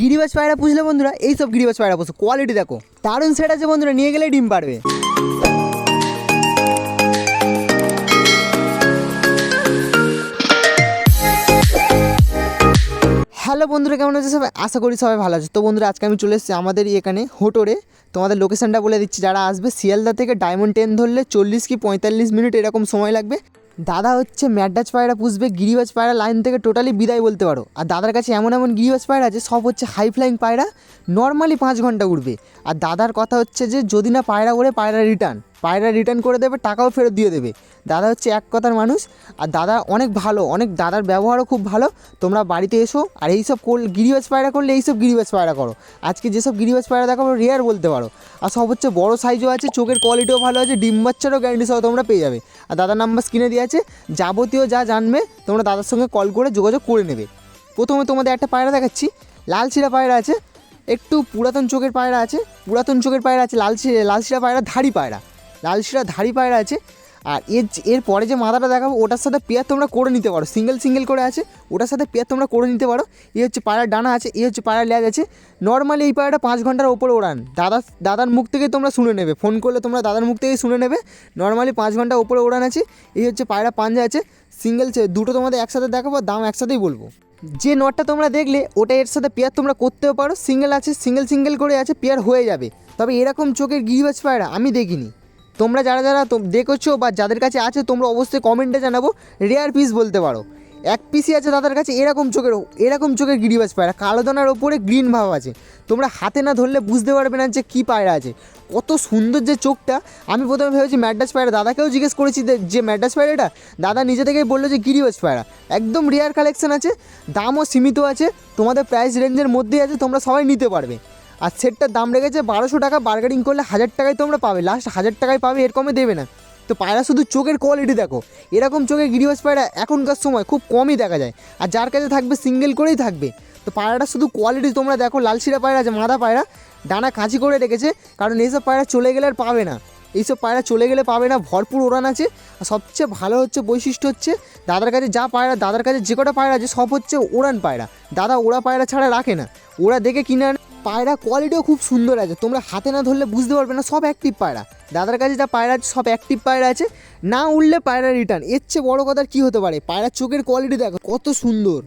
গিরিবাজ পায়রা পুষলে বন্ধুরা, এইসব গিরিবাজ পায়রা পুষো। কোয়ালিটি দেখো। দারুণ সেট আছে বন্ধুরা, নিয়ে গেলে ডিম পারবে। হ্যালো বন্ধুরা, কেমন আছে সবাই? আশা করি সবাই ভালো আছে। তো বন্ধুরা, আজকে আমি চলে এসেছি আমাদের এখানে হোটোরে তোমাদের লোকেশানটা বলে দিচ্ছি। যারা আসবে, শিয়ালদা থেকে ডায়মন্ড ট্রেন ধরলে চল্লিশ কি পঁয়তাল্লিশ মিনিট এরকম সময় লাগবে। দাদা হচ্ছে ম্যাডাজ পায়রা পুষবে, গিরিবাজ পায়রা লাইন থেকে টোটালি বিদায় বলতে পারো। আর দাদার কাছে এমন এমন গিরিবাজ পায়রা আছে, সব হচ্ছে হাই ফ্লাইং পায়রা নর্মালি পাঁচ ঘণ্টা উঠবে আর দাদার কথা হচ্ছে যে, যদি না পায়রা ওড়ে, পায়রা রিটার্ন পায়রা রিটার্ন করে দেবে, টাকাও ফেরত দিয়ে দেবে। দাদা হচ্ছে এক কথার মানুষ, আর দাদা অনেক ভালো, অনেক দাদার ব্যবহারও খুব ভালো। তোমরা বাড়িতে এসো, আর এইসব কোল গিরিবাজ পায়রা করলে এইসব গিরিবাজ পায়রা করো। আজকে যেসব গিরিবাজ পায়রা দেখাবো রেয়ার বলতে পারো। আর সব হচ্ছে বড়ো সাইজও আছে, চোখের কোয়ালিটিও ভালো আছে, ডিম বাচ্চারও গ্যারান্টি সহ তোমরা পেয়ে যাবে। আর দাদার নাম্বার স্ক্রিনে দিয়ে আছে, যাবতীয় যা জানবে, তোমরা দাদার সঙ্গে কল করে যোগাযোগ করে নেবে। প্রথমে তোমাদের একটা পায়রা দেখাচ্ছি, লাল শিরা পায়রা আছে, একটু পুরাতন চোখের পায়রা আছে, পুরাতন চোখের পায়রা আছে, লাল লাল শিরা পায়রা, ধাড়ি পায়রা। লাল শিরা ধাড়ি পায়রা আছে। আর এর এর পরে যে মাথাটা দেখাবো, ওটার সাথে পেয়ার তোমরা করে নিতে পারো। সিঙ্গেল সিঙ্গেল করে আছে, ওটার সাথে পেয়ার তোমরা করে নিতে পারো। এই হচ্ছে পায়রার ডানা আছে এই হচ্ছে পায়রার লেজ আছে। নর্মালি এই পায়রাটা পাঁচ ঘণ্টার ওপরে ওড়ান। দাদা দাদার মুখ থেকে তোমরা শুনে নেবে। ফোন করলে তোমরা দাদার মুখ থেকেই শুনে নেবে। নর্মালি পাঁচ ঘণ্টা ওপরে ওড়ান আছে। এই হচ্ছে পায়রা পাঞ্জা আছে। সিঙ্গেল দুটো তোমাদের একসাথে দেখাবো দাম একসাথেই বলব। যে নটটা তোমরা দেখলে, ওটা এর সাথে পেয়ার তোমরা করতেও পারো। সিঙ্গেল আছে সিঙ্গেল সিঙ্গেল করে আছে, পেয়ার হয়ে যাবে। তবে এরকম চোখের গিরিবাজ পায়রা আমি দেখিনি। তোমরা যারা যারা দেখেছ বা যাদের কাছে আছে, তোমরা অবশ্যই কমেন্টে জানাব রেয়ার পিস বলতে পারো। এক পিসই আছে তাদের কাছে, এরকম চোখের এরকম চোখের গিরিবাজ পায়রা, কালো দানার ওপরে গ্রিন ভাব আছে। তোমরা হাতে না ধরলে বুঝতে পারবে না যে কী পায়রা আছে। কত সুন্দর যে চোখটা। আমি প্রথমে ভেবেছি ম্যাডাস পায়রা, দাদাকেও জিজ্ঞেস করেছি যে- যে ম্যাডাস পায়রাটা? দাদা নিজে থেকেই বলল যে গিরিবাজ পায়রা। একদম রেয়ার কালেকশন আছে, দামও সীমিত আছে, তোমাদের প্রাইস রেঞ্জের মধ্যেই আছে, তোমরা সবাই নিতে পারবে। আর সেটটার দাম রেখেছে বারোশো টাকা বার্গেনিং করলে হাজার টাকায় তোমরা পাবে। লাস্ট হাজার টাকায় পাবে, এর কমে দেবে না। তো পায়রা শুধু চোখের কোয়ালিটি দেখো। এরকম চোখে গিরিবাজ পায়রা এখনকার সময় খুব কমই দেখা যায়। আর যার কাছে থাকবে সিঙ্গেল করেই থাকবে। তো পায়রাটা শুধু কোয়ালিটি তোমরা দেখো, লালশিরা পায়রা আছে মাদা পায়রা, ডানা কাঁচি করে রেখেছে। কারণ এইসব পায়রা চলে গেলে আর পাবে না। এইসব পায়রা চলে গেলে পাবে না, ভরপুর ওড়ান আছে। আর সবচেয়ে ভালো হচ্ছে বৈশিষ্ট্য হচ্ছে, দাদার কাছে যা পায়রা, দাদার কাছে যে কটা পায়রা আছে, সব হচ্ছে ওড়ান পায়রা। দাদা ওড়া পায়রা ছাড়া রাখে না। ওরা দেখে কিনে আনে। পায়রা কোয়ালিটিও খুব সুন্দর আছে। তোমরা হাতে না ধরলে বুঝতে পারবে না, সব অ্যাক্টিভ পায়রা। দাদার কাছে যা পায়রা আছে, সব অ্যাক্টিভ পায়রা আছে। না উঠলে পায়রা রিটার্ন এর চেয়ে বড়ো কথা কী হতে পারে? পায়রার চোখের কোয়ালিটি দেখো, কত সুন্দর।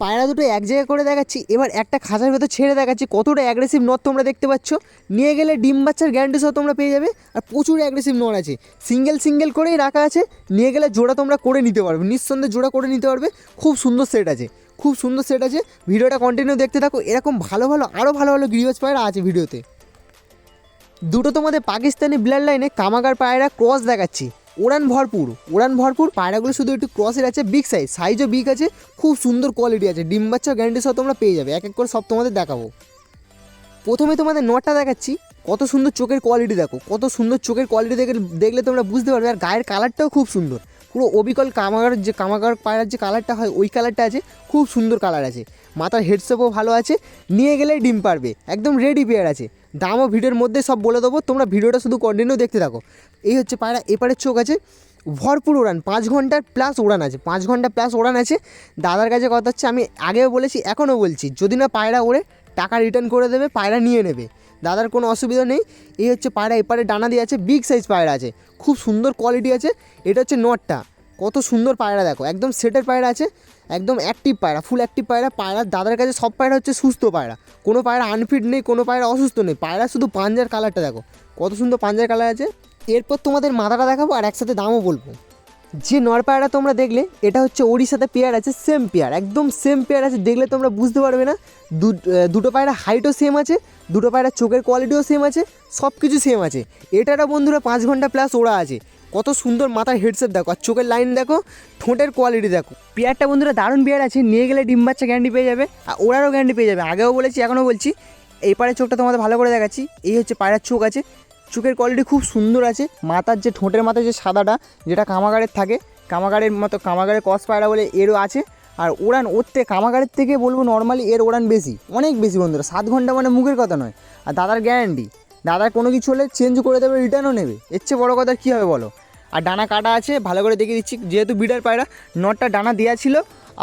পায়রা দুটো এক জায়গায় করে দেখাচ্ছি, এবার একটা খাঁচার ভেতর ছেড়ে দেখাচ্ছি, কতটা অ্যাগ্রেসিভ নট তোমরা দেখতে পাচ্ছ। নিয়ে গেলে ডিম বাচ্চার গ্যারান্টি সহ তোমরা পেয়ে যাবে, আর প্রচুর অ্যাগ্রেসিভ নট আছে। সিঙ্গেল সিঙ্গেল করেই রাখা আছে, নিয়ে গেলে জোড়া তোমরা করে নিতে পারবে, নিঃসন্দেহে জোড়া করে নিতে পারবে। খুব সুন্দর সেট আছে। খুব সুন্দর সেট আছে। ভিডিওটা কন্টিনিউ দেখতে থাকো। এরকম ভালো ভালো আরও ভালো ভালো গিরিবাজ পায়রা আছে ভিডিওতে। দুটো তোমাদের পাকিস্তানি ব্লাড লাইনে কামাগার পায়রা ক্রস দেখাচ্ছি। ওড়ান ভরপুর ওড়ান ভরপুর। পায়রাগুলো শুধু একটু ক্রসের আছে বিগ সাইজ সাইজও বিগ আছে। খুব সুন্দর কোয়ালিটি আছে। ডিম বাচ্চা গ্যারান্টি সহ তোমরা পেয়ে যাবে। এক এক করে সব তোমাদের দেখাবো। প্রথমে তোমাদের নটা দেখাচ্ছি। কত সুন্দর চোখের কোয়ালিটি দেখো। কত সুন্দর চোখের কোয়ালিটি দেখে দেখলে তোমরা বুঝতে পারবে। আর গায়ের কালারটাও খুব সুন্দর। পুরো অবিকল কামাগার যে কামাগার পায়রার যে কালারটা হয়, ওই কালারটা আছে, খুব সুন্দর কালার আছে। মাথার হেডসেপও ভালো আছে, নিয়ে গেলে ডিম পারবে, একদম রেডি পেয়ার আছে। দামও ভিডিওর মধ্যে সব বলে দেবো, তোমরা ভিডিওটা শুধু কন্টিনিউ দেখতে থাকো। এই হচ্ছে পায়রা এপারের চোখ আছে, ভরপুর উড়ান, পাঁচ ঘণ্টার প্লাস উড়ান আছে, পাঁচ ঘণ্টা প্লাস উড়ান আছে। দাদার কাছে কথা হচ্ছে, আমি আগেও বলেছি, এখনও বলছি, যদি না পায়রা ওড়ে টাকা রিটার্ন করে দেবে, পায়রা নিয়ে নেবে। দাদার কোনো অসুবিধা নেই। এই হচ্ছে পায়রা, এপারে ডানা দিয়ে আছে বিগ সাইজ পায়রা আছে। খুব সুন্দর কোয়ালিটি আছে। এটা হচ্ছে নটটা কত সুন্দর পায়রা দেখো। একদম সেটের পায়রা আছে, একদম অ্যাক্টিভ পায়রা ফুল অ্যাক্টিভ পায়রা। পায়রা দাদার কাছে সব পায়রা হচ্ছে সুস্থ পায়রা। কোনো পায়রা আনফিট নেই, কোনো পায়রা অসুস্থ নেই। পায়রা শুধু পাঞ্জার কালারটা দেখো। কত সুন্দর পাঞ্জার কালার আছে। এরপর তোমাদের মাথাটা দেখাবো আর একসাথে দামও বলব। যে নর পায়রা তোমরা দেখলে, এটা হচ্ছে ওড়িশাতে পেয়ার আছে সেম পেয়ার, একদম সেম পেয়ার আছে, দেখলে তোমরা বুঝতে পারবে না। দুটো পায়রা হাইটও সেম আছে, দুটো পায়রা চোখের কোয়ালিটিও সেম আছে সব কিছু সেম আছে। এটারও বন্ধুরা পাঁচ ঘণ্টা প্লাস ওড়া আছে। কত সুন্দর মাথার হেডসেট দেখো, আর চোখের লাইন দেখো, ঠোঁটের কোয়ালিটি দেখো। পেয়ারটা বন্ধুরা দারুণ পেয়ার আছে, নিয়ে গেলে ডিম বাচ্চা গ্যারান্টি পেয়ে যাবে, আর ওড়ারও গ্যারান্টি পেয়ে যাবে। আগেও বলেছি, এখনও বলছি, এই পাড়ের চোখটা তোমাদের ভালো করে দেখাচ্ছি। এই হচ্ছে পায়রার চোখ আছে চোখের কোয়ালিটি খুব সুন্দর আছে। মাথার যে ঠোঁটের মাথায় যে সাদাটা, যেটা কামাগারের থাকে, কামাগারের মতো কামাগারের কস পায়রা বলে এরও আছে। আর ওড়ান, ওর থেকে কামাগারের থেকে বলব নর্মালি এর ওড়ান বেশি, অনেক বেশি বন্ধুরা, সাত ঘণ্টা মানে মুখের কথা নয়। আর দাদার গ্যারান্টি দাদার কোনো কিছু হলে চেঞ্জ করে দেবে রিটার্নও নেবে। এর চেয়ে বড়ো কথা কী হবে বলো? আর ডানা কাটা আছে, ভালো করে দেখিয়ে দিচ্ছি, যেহেতু বিডার পায়রা নটটা ডানা দেওয়া ছিল,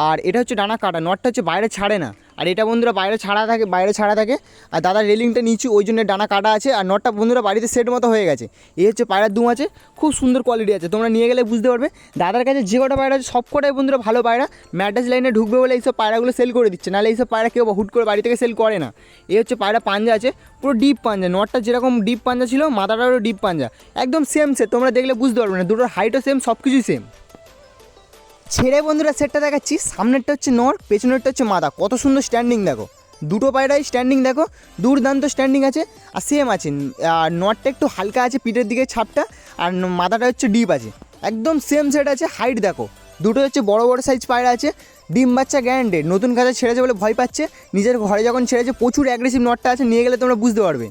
আর এটা হচ্ছে ডানা কাটা নটটা হচ্ছে বাইরে ছাড়ে না। আর এটা বন্ধুরা বাইরে ছাড়া থাকে, বাইরে ছাড়া থাকে। আর দাদার রেলিংটা নিচু, ওই জন্য ডানা কাটা আছে। আর নটটা বন্ধুরা বাড়িতে সেট মতো হয়ে গেছে। এই হচ্ছে পায়রার দুম আছে, খুব সুন্দর কোয়ালিটি আছে। তোমরা নিয়ে গেলে বুঝতে পারবে। দাদার কাছে যে কটা পায়রা আছে, সব কটাই বন্ধুরা ভালো পায়রা। ম্যাডাস লাইনে ঢুকবে বলে এইসব পায়রাগুলো সেল করে দিচ্ছে। নাহলে এইসব পায়রা কেউ হুট করে বাড়ি থেকে সেল করে না। এই হচ্ছে পায়রা পাঞ্জা আছে, পুরো ডিপ পাঞ্জা। নটটা যেরকম ডিপ পাঞ্জা ছিল, মাথাটারও ডিপ পাঞ্জা। একদম সেম সেট তোমরা দেখলে বুঝতে পারবে না। দুটোর হাইটও সেম সব কিছুই সেম ছেড়ে বন্ধুরা সেটটা দেখাচ্ছি। সামনেরটা হচ্ছে নর, পেছনেরটা হচ্ছে মাদা। কত সুন্দর স্ট্যান্ডিং দেখো। দুটো পায়রাই স্ট্যান্ডিং দেখো। দুর্দান্ত স্ট্যান্ডিং আছে। আর সেম আছে। আর নটটা একটু হালকা আছে পিঠের দিকে ছাপটা। আর মাথাটা হচ্ছে ডিপ আছে। একদম সেম সেট আছে। হাইট দেখো। দুটো হচ্ছে বড় বড় সাইজ পায়রা আছে। ডিম বাচ্চা গ্যারান্টেড নতুন কাজে ছেড়েছে বলে ভয় পাচ্ছে। নিজের ঘরে যখন ছেড়েছে, প্রচুর অ্যাগ্রেসিভ নটটা আছে। নিয়ে গেলে তোমরা বুঝতে পারবে।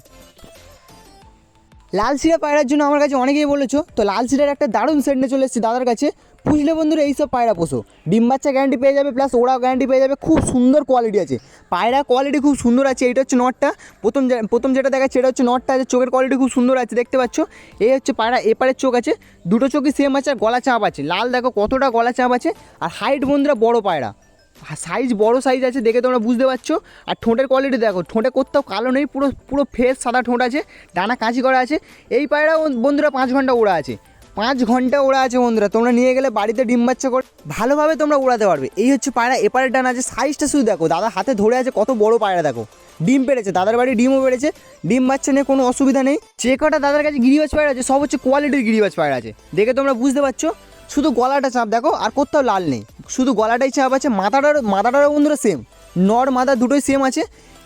লাল সিরা পায়রার জন্য আমার কাছে অনেকেই বলেছ, তো লাল সিরার একটা দারুণ সেট নিয়ে চলে এসেছি দাদার কাছে। পুষলে বন্ধুরা এইসব পায়রা পোষো ডিম বাচ্চা গ্যারান্টি পেয়ে যাবে প্লাস ওরাও গ্যারান্টি পেয়ে যাবে, খুব সুন্দর কোয়ালিটি আছে। পায়রা কোয়ালিটি খুব সুন্দর আছে এটা হচ্ছে নটটা প্রথম প্রথম যেটা দেখাচ্ছে, এটা হচ্ছে নটটা আছে চোখের কোয়ালিটি খুব সুন্দর আছে, দেখতে পাচ্ছ? এই হচ্ছে পায়রা, এপারের চোখ আছে, দুটো চোখই সেম আছে, আর গলা চাপ আছে। লাল দেখো কতটা গলা চাপ আছে, আর হাইট বন্ধুরা বড় পায়রা। সাইজ বড় সাইজ আছে, দেখে তোমরা বুঝতে পারছ। আর ঠোঁটের কোয়ালিটি দেখো, ঠোঁটে কোথাও কালো নেই, পুরো পুরো ফ্রেশ সাদা ঠোঁট আছে, ডানা কাঁচি করা আছে। এই পায়রা বন্ধুরা পাঁচ ঘণ্টা ওড়া আছে। পাঁচ ঘণ্টা ওড়া আছে বন্ধুরা, তোমরা নিয়ে গেলে বাড়িতে ডিম বাচ্চা করে ভালোভাবে তোমরা উড়াতে পারবে। এই হচ্ছে পায়রা এপারের ডানা আছে সাইজটা শুধু দেখো, দাদা হাতে ধরে আছে কত বড় পায়রা দেখো। ডিম পেড়েছে, দাদার বাড়ি ডিমও পেড়েছে, ডিম বাচ্চা নিয়ে কোনো অসুবিধা নেই। যে কটা দাদার কাছে গিরিবাজ পায়রা আছে, সব হচ্ছে কোয়ালিটির গিরিবাজ পায়রা আছে। দেখে তোমরা বুঝতে পারছ? শুধু গলাটা চাপ, দেখো, আর কোথাও লাল নেই। শুধু গলাটাই চাপ আছে মাথাটার মাথাটারও বন্ধুরা সেম নর, মাথা দুটোই সেম আছে।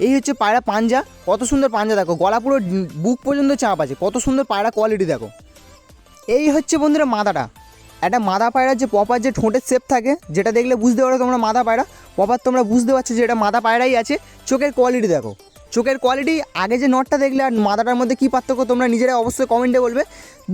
এই হচ্ছে পায়রা পাঞ্জা, কত সুন্দর পাঞ্জা দেখো, গলা পুরো বুক পর্যন্ত চাপ আছে, কত সুন্দর পায়রা কোয়ালিটি দেখো। এই হচ্ছে বন্ধুরা মাদাটা। একটা মাদা পায়রার যে পপার যে ঠোঁটের শেপ থাকে, যেটা দেখলে বুঝতে পারো তোমরা মাদা পায়রা। পপার তোমরা বুঝতে পারছ যে এটা মাদা পায়রাই আছে। চোখের কোয়ালিটি দেখো। চোখের কোয়ালিটি আগে যে নটটা দেখলে আর মাদাটার মধ্যে কী পার্থক্য তোমরা নিজেরাই অবশ্যই কমেন্টে বলবে।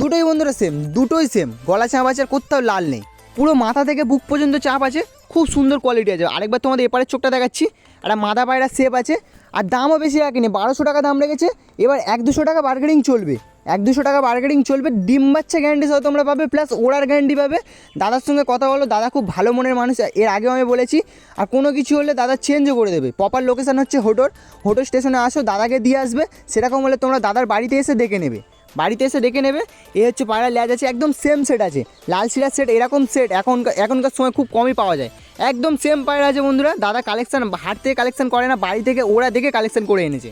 দুটোই বন্ধুরা সেম দুটোই সেম গলা চাপ আছে আর কোথাও লাল নেই। পুরো মাথা থেকে বুক পর্যন্ত চাপ আছে, খুব সুন্দর কোয়ালিটি আছে। আরেকবার তোমাদের এপারের চোখটা দেখাচ্ছি। একটা মাদা পায়রা শেপ আছে, আর দামও বেশি রাখেনি, বারোশো টাকা দাম রেখেছে। এবার এক দুশো টাকা বার্গেনিং চলবে। এক দুশো টাকা বার্গেনিং চলবে, ডিম বাচ্চা গ্যারান্টি সহ তোমরা পাবে প্লাস ওড়ার গ্যারান্টি পাবে। দাদার সঙ্গে কথা বলো, দাদা খুব ভালো মনের মানুষ, এর আগেও আমি বলেছি, আর কোনো কিছু হলে দাদা চেঞ্জও করে দেবে। প্রপার লোকেশান হচ্ছে হোটোর হোটোর স্টেশনে আসো, দাদাকে দিয়ে আসবে, সেরকম হলে তোমরা দাদার বাড়িতে এসে দেখে নেবে। বাড়িতে এসে দেখে নেবে, এ হচ্ছে পায়রা ল্যাজ আছে, একদম সেম সেট আছে। লাল শিরার সেট এরকম সেট এখনকার এখনকার সময় খুব কমই পাওয়া যায়। একদম সেম পায়রা আছে বন্ধুরা, দাদা কালেকশন হাট থেকে কালেকশন করে না, বাড়ি থেকে ওরা দেখে কালেকশন করে এনেছে।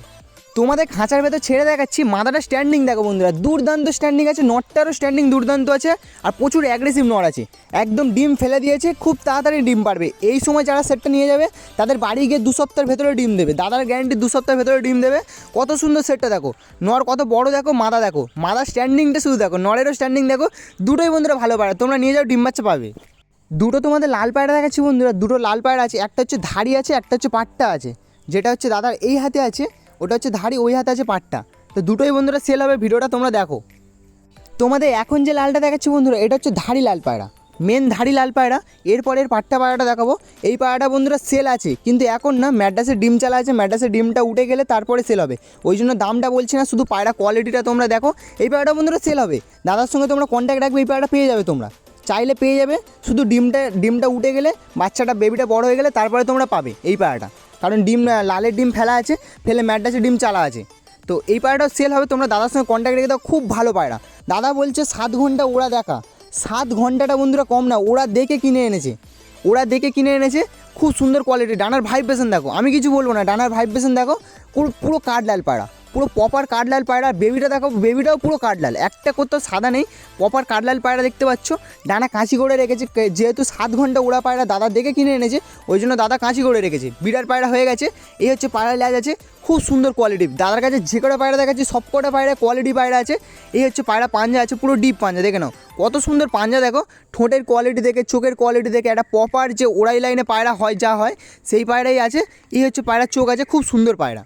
তোমাদের খাঁচার ভেতর ছেড়ে দেখাচ্ছি, মাথাটা স্ট্যান্ডিং দেখো বন্ধুরা, দুর্দান্ত স্ট্যান্ডিং আছে নটটারও স্ট্যান্ডিং দুর্দান্ত আছে, আর প্রচুর অ্যাগ্রেসিভ নট আছে। একদম ডিম ফেলে দিয়েছে, খুব তাড়াতাড়ি ডিম পারবে। এই সময় যারা সেটটা নিয়ে যাবে, তাদের বাড়ি গিয়ে দু সপ্তাহের ভেতরে ডিম দেবে। দাদার গ্যারান্টি দু সপ্তাহের ভেতরে ডিম দেবে। কত সুন্দর সেটটা দেখো। নর কত বড় দেখো মাদা দেখো। মাদা স্ট্যান্ডিংটা শুধু দেখো নরেরও স্ট্যান্ডিং দেখো। দুটোই বন্ধুরা ভালো পারে তোমরা নিয়ে যাও, ডিম বাচ্চা পাবে। দুটো তোমাদের লাল পায়রা দেখাচ্ছি বন্ধুরা। দুটো লাল পায়রা আছে, একটা হচ্ছে ধাড়ি আছে, একটা হচ্ছে পাট্টা আছে। যেটা হচ্ছে দাদার এই হাতে আছে ওটা হচ্ছে ধাড়ি, ওই হাতে আছে পাট্টা। তো দুটোই বন্ধুরা সেল হবে, ভিডিওটা তোমরা দেখো। তোমাদের এখন যে লালটা দেখাচ্ছি বন্ধুরা, এটা হচ্ছে ধাড়ি লাল পায়রা। মেন ধাড়ি লাল পায়রা, এরপর এর পাট্টা পায়রাটা দেখাবো। এই পায়রাটা বন্ধুরা সেল আছে, কিন্তু এখন না ম্যাডাসের ডিম চালা আছে ম্যাডাসের ডিমটা উঠে গেলে তারপরে সেল হবে। ওই জন্য দামটা বলছি না, শুধু পায়রা কোয়ালিটিটা তোমরা দেখো। এই পায়রাটা বন্ধুরা সেল হবে। দাদার সঙ্গে তোমরা কন্ট্যাক্ট রাখবে, এই পায়রাটা পেয়ে যাবে তোমরা। চাইলে পেয়ে যাবে, শুধু ডিমটা ডিমটা উঠে গেলে, বাচ্চাটা বেবিটা বড় হয়ে গেলে তারপরে তোমরা পাবে এই পায়রাটা। কারণ ডিম লালের ডিম ফেলা আছে, ফেলে ম্যাডাসের ডিম চালা আছে। তো এই পায়রাটাও সেল হবে, তোমরা দাদার সঙ্গে কন্ট্যাক্ট রেখে দাও, খুব ভালো পায়রা। দাদা বলছে সাত ঘণ্টা ওরা দেখা। সাত ঘন্টাটা বন্ধুরা কম না, ওরা দেখে কিনে এনেছে। ওরা দেখে কিনে এনেছে, খুব সুন্দর কোয়ালিটি ডানার ভাইব্রেশন দেখো। আমি কিছু বলব না, ডানার ভাইব্রেশন দেখো পুরো কাঠ লাল পায়রা। পুরো পপার কাঠলাল পায়রা। বেবিটা দেখো বেবিটাও পুরো কাঠলাল একটা কোথাও সাদা নেই পপার কাঠলাল পায়রা দেখতে পাচ্ছ। ডানা কাঁচি করে রেখেছে যেহেতু সাত ঘণ্টা ওড়া পায়রা দাদা দেখে কিনে এনেছে, ওই জন্য দাদা কাঁচি করে রেখেছে। বিরাট পায়রা হয়ে গেছে, এই হচ্ছে পায়রা ল্যাজ আছে, খুব সুন্দর কোয়ালিটি দাদার কাছে যে কটা পায়রা দেখাচ্ছি, সব কটা পায়রা কোয়ালিটি পায়রা আছে। এই হচ্ছে পায়রা পাঞ্জা আছে, পুরো ডিপ পাঞ্জা, দেখে নাও। কত সুন্দর পাঞ্জা, দেখো। ঠোঁটের কোয়ালিটি দেখে, চোখের কোয়ালিটি দেখে, একটা প্রপার যে ওড়াই লাইনে পায়রা হয়, যা হয়, সেই পায়রাই আছে। এই হচ্ছে পায়রার চোখ আছে, খুব সুন্দর পায়রা।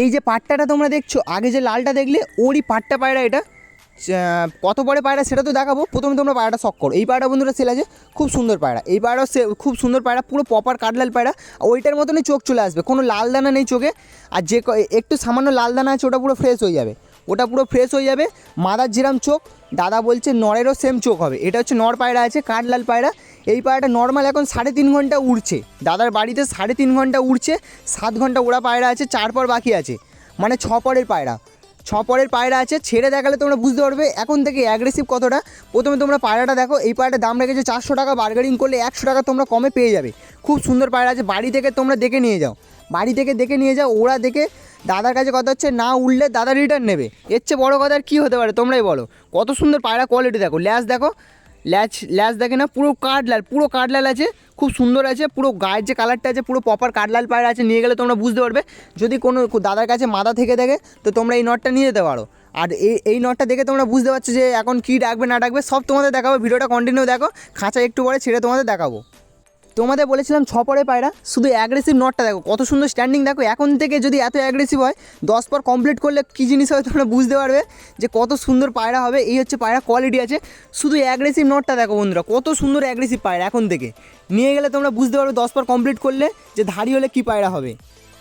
এই যে পাট্টাটা তোমরা দেখছ, আগে যে লালটা দেখলে, ওরই পাট্টা পায়রা এটা। কত পরে পায়রা সেটা তো দেখাবো। প্রথমে তোমরা পায়রাটা শখ করো। এই পায়রা বন্ধুরা সেল আছে, খুব সুন্দর পায়রা। এই পায়রাও সে, খুব সুন্দর পায়রা, পুরো প্রপার কাঠলাল পায়রা। ওইটার মতনই চোখ চলে আসবে, কোনো লাল দানা নেই চোখে। আর যে একটু সামান্য লাল দানা আছে, ওটা পুরো ফ্রেশ হয়ে যাবে। ওটা পুরো ফ্রেশ হয়ে যাবে, মাদার যেরাম চোখ, দাদা বলছে নরেরও সেম চোখ হবে। এটা হচ্ছে নর পায়রা আছে, কাঠলাল পায়রা। এই পায়রাটা নর্মাল এখন সাড়ে তিন ঘণ্টা উড়ছে। দাদার বাড়িতে সাড়ে তিন ঘণ্টা উড়ছে, সাত ঘণ্টা ওড়া পায়রা আছে, চার পর বাকি আছে। মানে ছ পরের পায়রা। ছ পরের পায়রা আছে, ছেড়ে দেখালে তোমরা বুঝতে পারবে এখন থেকে অ্যাগ্রেসিভ কতটা। প্রথমে তোমরা পায়রাটা দেখো, এই পায়রাটার দাম রেখেছে চারশো টাকা বার্গেনিং করলে একশো টাকা তোমরা কমে পেয়ে যাবে। খুব সুন্দর পায়রা আছে, বাড়ি থেকে তোমরা দেখে নিয়ে যাও। বাড়ি থেকে দেখে নিয়ে যাও, ওরা দেখে দাদার কাছে কথা হচ্ছে, না উঠলে দাদা রিটার্ন নেবে। এর চেয়ে বড়ো কথা আর কী হতে পারে, তোমরাই বলো। কত সুন্দর পায়রা কোয়ালিটি দেখো ল্যাস দেখো ল্যাচ ল্যাচ দেখে না, পুরো কাঠ লাল, পুরো কাঠ লাল আছে, খুব সুন্দর আছে, পুরো গায়ের যে কালারটা আছে, পুরো প্রপার কাঠলাল পায়ের আছে, নিয়ে গেলে তোমরা বুঝতে পারবে। যদি কোনো দাদার কাছে মাদা থেকে থাকে তো তোমরা এই নটটা নিয়ে যেতে পারো। আর এই এই নটটা দেখে তোমরা বুঝতে পারছ যে এখন কী ডাকবে, না ডাকবে, সব তোমাদের দেখাবো, ভিডিওটা কন্টিনিউ দেখো, খাঁচা একটু পরে ছেড়ে তোমাদের দেখাবো। তোমাদের বলেছিলাম ছ পরে পায়রা, শুধু অ্যাগ্রেসিভ নটটা দেখো, কত সুন্দর স্ট্যান্ডিং দেখো, এখন থেকে যদি এত অ্যাগ্রেসিভ হয়, দশ পর কমপ্লিট করলে কী জিনিস হয় তোমরা বুঝতে পারবে যে কত সুন্দর পায়রা হবে, এই হচ্ছে পায়রা কোয়ালিটি আছে। শুধু অ্যাগ্রেসিভ নটটা দেখো বন্ধুরা, কত সুন্দর অ্যাগ্রেসিভ পায়রা এখন থেকে। নিয়ে গেলে তোমরা বুঝতে পারবে দশ পর কমপ্লিট করলে যে ধাড়ি হলে কী পায়রা হবে।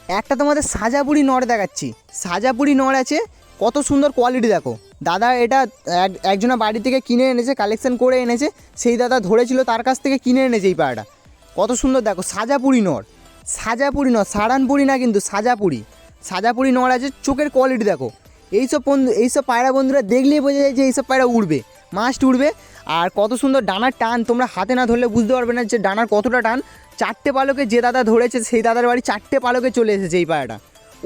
একটা তোমাদের সাজাপুরি নড় দেখাচ্ছি, সাজাপুরি নড় আছে, কত সুন্দর কোয়ালিটি দেখো। দাদা এটা এক- একজনের বাড়ি থেকে কিনে এনেছে কালেকশন করে এনেছে, সেই দাদা ধরেছিল তার কাছ থেকে কিনে এনেছে এই পায়রাটা। কত সুন্দর, দেখো, সাজাপুরি নর। সাজাপুরি নর, সারানপুরি না কিন্তু সাজাপুরি। সাজাপুরি নড় আছে, চোখের কোয়ালিটি দেখো। এইসব বন্ধু, এইসব পায়রা বন্ধুরা দেখলেই বোঝা যায় যে এইসব পায়রা উড়বে মাস্ট উড়বে। আর কত সুন্দর ডানার টান, তোমরা হাতে না ধরলে বুঝতে পারবে না যে ডানার কতটা টান। চারটে পালকে যে দাদা ধরেছে, সেই দাদার বাড়ি চারটে পালকে চলে এসেছে এই পায়রাটা।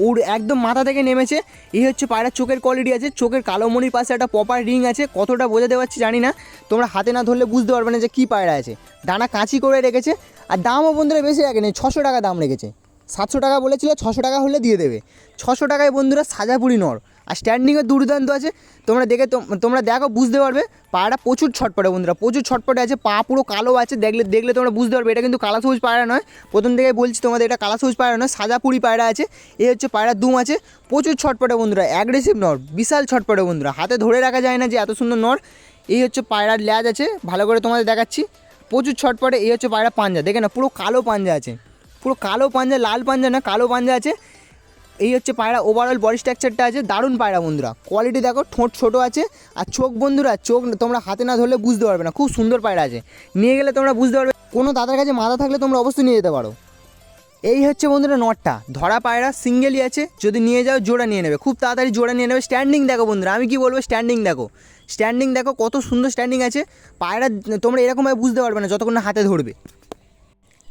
উড় একদম মাথা থেকে নেমেছে। এই হচ্ছে পায়রার চোখের কোয়ালিটি আছে, চোখের কালো মনির পাশে একটা প্রপার রিং আছে। কতটা বোঝাতে পারছি জানি না। তোমরা হাতে না ধরলে বুঝতে পারবে না যে কী পায়রা আছে। ডানা কাঁচি করে রেখেছে। আর দামও বন্ধুরা বেশি রাখে রাখেনি, ছশো টাকা দাম রেখেছে। সাতশো টাকা বলেছিল, ছশো টাকা হলে দিয়ে দেবে। ছশো টাকায় বন্ধুরা সাজাপুরি নর। আর স্ট্যান্ডিংয়ে দুর্দান্ত আছে। তোমরা দেখে তোম- তোমরা দেখো, বুঝতে পারবে। পায়রা প্রচুর ছটপটে বন্ধুরা, প্রচুর ছটপটে আছে। পা পুরো কালো আছে, দেখলে দেখলে তোমরা বুঝতে পারবে। এটা কিন্তু কালা সবুজ পায়রা নয়। প্রথম থেকে বলছি তোমাদের, এটা কালা সবুজ পায়রা নয় সাজাপুরি পায়রা আছে। এই হচ্ছে পায়রার দুম আছে। প্রচুর ছটপটে বন্ধুরা অ্যাগ্রেসিভ নর, বিশাল ছটপটে বন্ধুরা। হাতে ধরে রাখা যায় না যে এত সুন্দর নর। এই হচ্ছে পায়রার ল্যাজ আছে, ভালো করে তোমাদের দেখাচ্ছি। প্রচুর ছটপটে, এই হচ্ছে পায়রা পাঞ্জা। দেখে না পুরো কালো পাঞ্জা আছে। পুরো কালো পাঞ্জা, লাল পাঞ্জা না, কালো পাঞ্জা আছে। এই হচ্ছে পায়রা ওভারঅল বডি স্ট্রাকচারটা আছে, দারুণ পায়রা বন্ধুরা। কোয়ালিটি দেখো, ঠোঁট ছোটো আছে, আর চোখ বন্ধুরা, চোখ তোমরা হাতে না ধরলে বুঝতে পারবে না, খুব সুন্দর পায়রা আছে। নিয়ে গেলে তোমরা বুঝতে পারবে, কোনো দাদার কাছে মাথা থাকলে তোমরা অবশ্যই নিয়ে যেতে পারো। এই হচ্ছে বন্ধুরা নটটা, ধরা পায়রা সিঙ্গেলই আছে, যদি নিয়ে যাও জোড়া নিয়ে নেবে, খুব তাড়াতাড়ি জোড়া নিয়ে নেবে। স্ট্যান্ডিং দেখো বন্ধুরা, আমি কি বলব স্ট্যান্ডিং দেখো। স্ট্যান্ডিং দেখো, কত সুন্দর স্ট্যান্ডিং আছে, পায়রা তোমরা এরকমভাবে বুঝতে পারবে না, যতক্ষণ না হাতে ধরবে।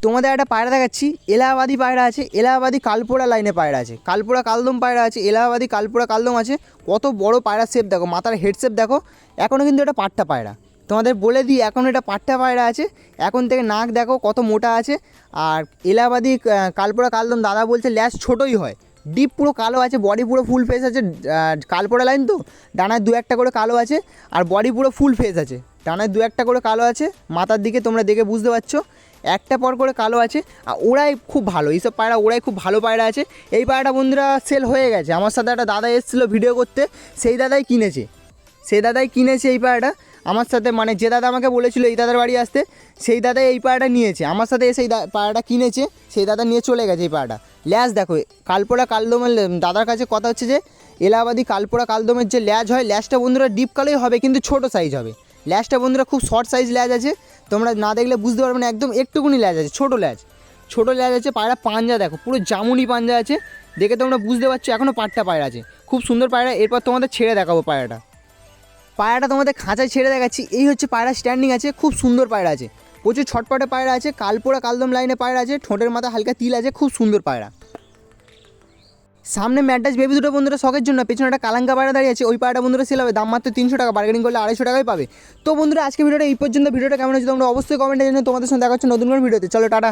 তোমাদের একটা পায়রা দেখাচ্ছি, এলাহাবাদি পায়রা আছে, এলাহাবাদি কালপোড়া লাইনে পায়রা আছে। কালপোড়া কালদম পায়রা আছে, এলাহাবাদি কালপোড়া কালদম আছে। কত বড় পায়রা শেপ দেখো, মাথার হেড শেপ দেখো। এখনও কিন্তু এটা পাট্টা পায়রা। তোমাদের বলে দিই, এখন এটা পাট্টা পায়রা আছে। এখন থেকে নাক দেখো কত মোটা আছে। আর এলাহাবাদি কালপোড়া কালদম দাদা বলছে, ল্যাস ছোটোই হয়। ডিপ পুরো কালো আছে বডি পুরো ফুল ফেস আছে কালপোড়া লাইন তো? ডানায় দু একটা করে কালো আছে, আর বডি পুরো ফুল ফেস আছে। ডানায় দু একটা করে কালো আছে, মাথার দিকে তোমরা দেখে বুঝতে পারছ। একটা পর করে কালো আছে, আর ওরাই খুব ভালো, এইসব পায়রা ওরাই খুব ভালো পায়রা আছে। এই পায়রাটা বন্ধুরা সেল হয়ে গেছে। আমার সাথে একটা দাদা এসেছিল ভিডিও করতে, সেই দাদাই কিনেছে। সেই দাদাই কিনেছে এই পায়রাটা। আমার সাথে মানে যে দাদা আমাকে বলেছিল এই দাদার বাড়ি আসতে, সেই দাদাই এই পায়রাটা নিয়েছে। আমার সাথে এসে এই পায়রাটা কিনেছে, সেই দাদা নিয়ে চলে গেছে এই পায়রাটা। ল্যাজ দেখো, কালপোড়া কালদমের দাদার কাছে কথা হচ্ছে যে, এলাহাবাদি কালপোড়া কালদমের যে ল্যাজ হয়, ল্যাজটা বন্ধুরা ডিপ কালোই হবে, কিন্তু ছোট সাইজ হবে। ল্যাজটা বন্ধুরা খুব শর্ট সাইজ ল্যাজ আছে। তোমরা না দেখলে বুঝতে পারবে না, একদম একটুকুনি ল্যাজ আছে, ছোটো ল্যাজ ছোটো ল্যাজ আছে পায়রা পাঞ্জা, দেখো, পুরো জামুনি পাঞ্জা আছে। দেখে তোমরা বুঝতে পারছ এখনও পাট্টা পায়রা আছে। খুব সুন্দর পায়রা, এরপর তোমাদের ছেড়ে দেখাবো পায়রাটা। পায়রাটা তোমাদের খাঁচায় ছেড়ে দেখাচ্ছি, এই হচ্ছে পায়রা স্ট্যান্ডিং আছে, খুব সুন্দর পায়রা আছে। প্রচুর ছটপটে পায়রা আছে, কালপোড়া কালদম লাইনে পায়রা আছে, ঠোঁটের মাথা হালকা তিল আছে, খুব সুন্দর পায়রা। সামনে ম্যাডাস বেবি দুটো বন্ধুরা শখের জন্য, পেছনে একটা কালাঙ্কা পাড়া দাঁড়িয়ে আছে, ওই পাড়া বন্ধুরা সেল হবে, দাম মাত্র তিনশো টাকা বার্গেনিং করলে আড়াইশো টাকাই পাবে। তো বন্ধুরা, আজকে ভিডিওটা এই পর্যন্ত, ভিডিওটা কেমন হয়েছে তোমরা অবশ্যই কমেন্টে জানিয়ে তোমাদের সঙ্গে দেখা হচ্ছে নতুন কোনো ভিডিওতে, চলো, টাটা।